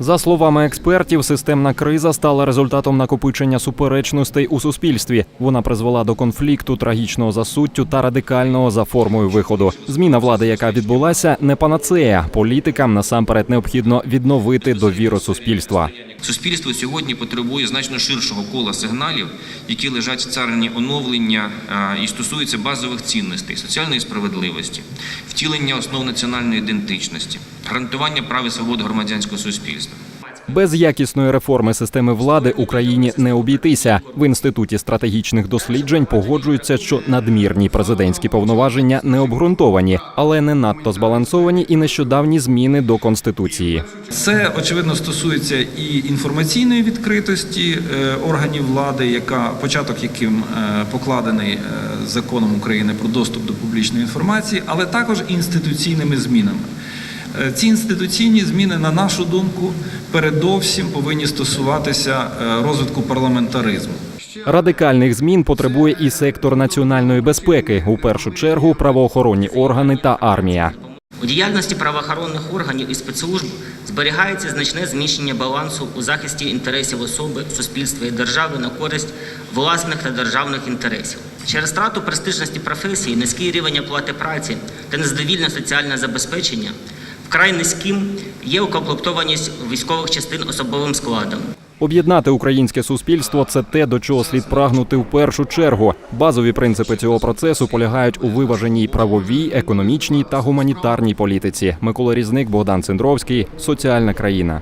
За словами експертів, системна криза стала результатом накопичення суперечностей у суспільстві. Вона призвела до конфлікту, трагічного засуттю та радикального за формою виходу. Зміна влади, яка відбулася, не панацея. Політикам насамперед необхідно відновити довіру суспільства. Суспільство сьогодні потребує значно ширшого кола сигналів, які лежать в царині оновлення і стосуються базових цінностей, соціальної справедливості, втілення основ національної ідентичності, гарантування прав і свобод громадянського суспільства. Без якісної реформи системи влади Україні не обійтися. В інституті стратегічних досліджень погоджуються, що надмірні президентські повноваження не обґрунтовані, але не надто збалансовані і нещодавні зміни до конституції. Це очевидно стосується і інформаційної відкритості е, органів влади, яка початок яким е, покладений е, законом України про доступ до публічної інформації, але також інституційними змінами. Ці інституційні зміни, на нашу думку, передовсім повинні стосуватися е, розвитку парламентаризму. Радикальних змін потребує і сектор національної безпеки, у першу чергу правоохоронні органи та армія. У діяльності правоохоронних органів і спецслужб зберігається значне зміщення балансу у захисті інтересів особи, суспільства і держави на користь власних та державних інтересів. Через втрату престижності професії, низький рівень оплати праці та незадовільне соціальне забезпечення вкрай низьким є укомплектованість військових частин особовим складом. Об'єднати українське суспільство це те, до чого слід прагнути в першу чергу. Базові принципи цього процесу полягають у виваженій правовій, економічній та гуманітарній політиці. Микола Різник, Богдан Цендровський, соціальна країна.